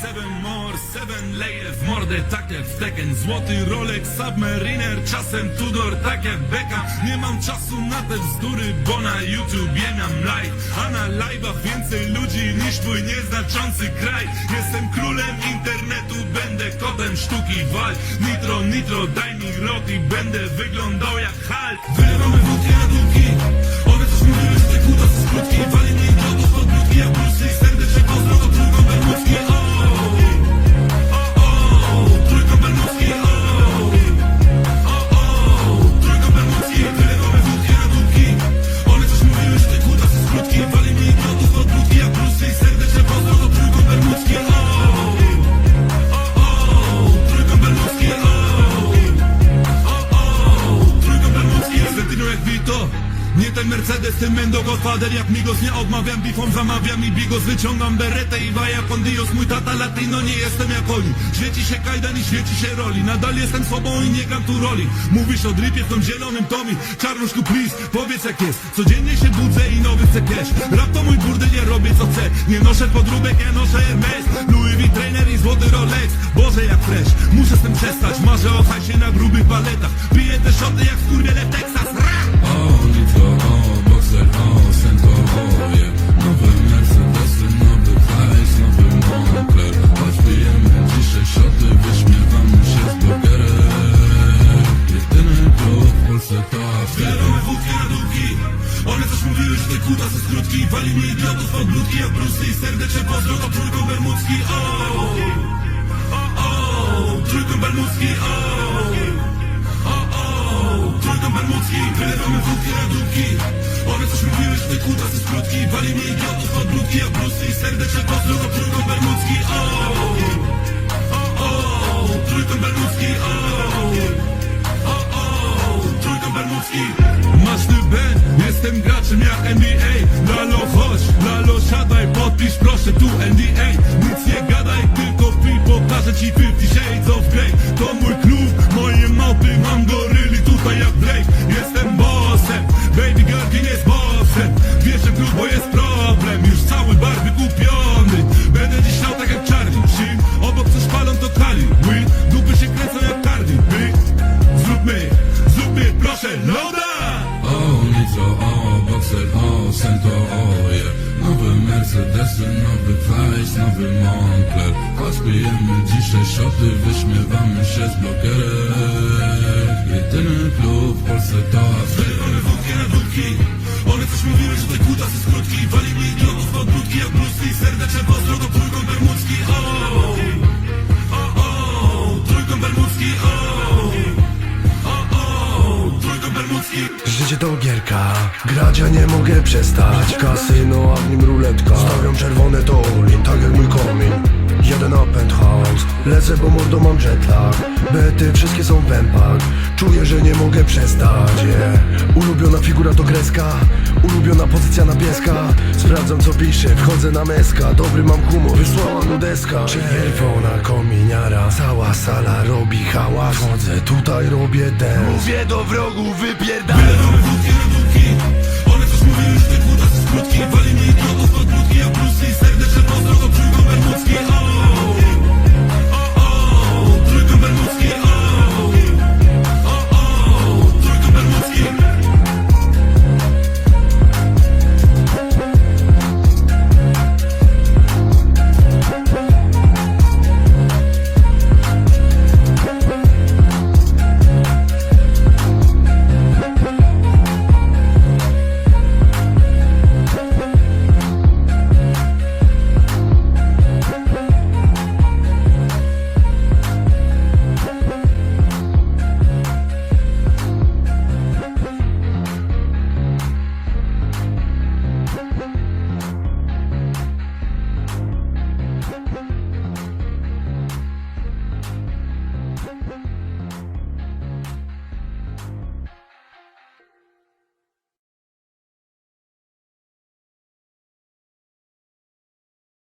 Seven more, seven layer w mordę tak jak w Tekken. Złoty Rolex, Submariner, czasem Tudor tak jak Beckham Nie mam czasu na te bzdury, bo na YouTube mam live A na live'ach więcej ludzi niż twój nieznaczący kraj. Jestem królem sztuki wal Nitro, nitro, daj mi rok i będę wyglądał jak Hulk. Wylewamy Mercedes, ten Mendo Godfather Jak Migos nie odmawiam, bifon zamawiam i bigos Wyciągam beretę i waja con Dios Mój tata latino, nie jestem jak oni. Świeci się kajdan i świeci się roli Nadal jestem sobą i nie gram tu roli. Mówisz o dripie w tym zielonym tomie Czarnuszku please, powiedz jak jest. Codziennie się budzę i nowy chcę cash Rap to mój burdel, ja robię co chcę. Nie noszę podróbek, ja noszę Hermes Louis V trainer i złoty Rolex. Boże jak fresh, muszę z tym przestać. Marzę o hajsie na grubych paletach. Piję te szoty jak skurwiele Texas mi idiotów od bludki jak Bruce Lee pozdro to trójką bermudzki O, o, o, trójką bermudzki O, o, o, trójką bermudzki Wylewamy wódki długi One coś mówiły, że te kutasy skrótki Wali mi idiotów od bludki jak Bruce Lee Serdecznie pozdro to trójką bermudzki O, o, o, trójką bermudzki O, o, o, trójką bermudzki. Masz ty ben, jestem graczem jak NBA podpisz proszę tu NDA Nic nie gadaj, tylko pij, pokażę ci 50 Shades of Grey To mój klub, moje małpy, mam goryli tutaj jak Blake Jestem bossem, baby girl nie jest bossem. Wiesz, że klub, bo jest problem, już cały bar wykupiony. Będę dziś stał tak jak Charlie. Sheen, obok coś palą to Kali Weed, dupy się kręcą jak Cardi B Zróbmy, zróbmy proszę loada O, nitro, o, boxer, o, sento, o, je Nowe Mercedesy, nowy hajs, nowy Moncler Choć pijemy dzisiaj szoty, wyśmiewamy się z blogerem Jedyny klub w Polsce to afera Wylewamy wódki na One coś mówiły, że te kutasy skrótki Wali mi idiotów od brudki jak Bruce Lee Serdecznie pozdro to trójką bermudzki. O, Życie to gierka, grać ja nie mogę przestać. Kasyno, a w nim ruletka. Stawiam czerwone to all tak jak mój komin. Jeden na penthouse, lecę bo mordo mam jetlag. Bety wszystkie są w pępach, czuję, że nie mogę przestać yeah. Ulubiona figura to kreska, ulubiona pozycja na pieska. Sprawdzam co pisze, wchodzę na meska. Dobry mam humor, wysłała nudeska Czerwona kominiara, cała sala robi hałas. Wchodzę tutaj, robię dance. Mówię do wrogów, wypierdam One coś mówiły, że te kutasy skrótki Wali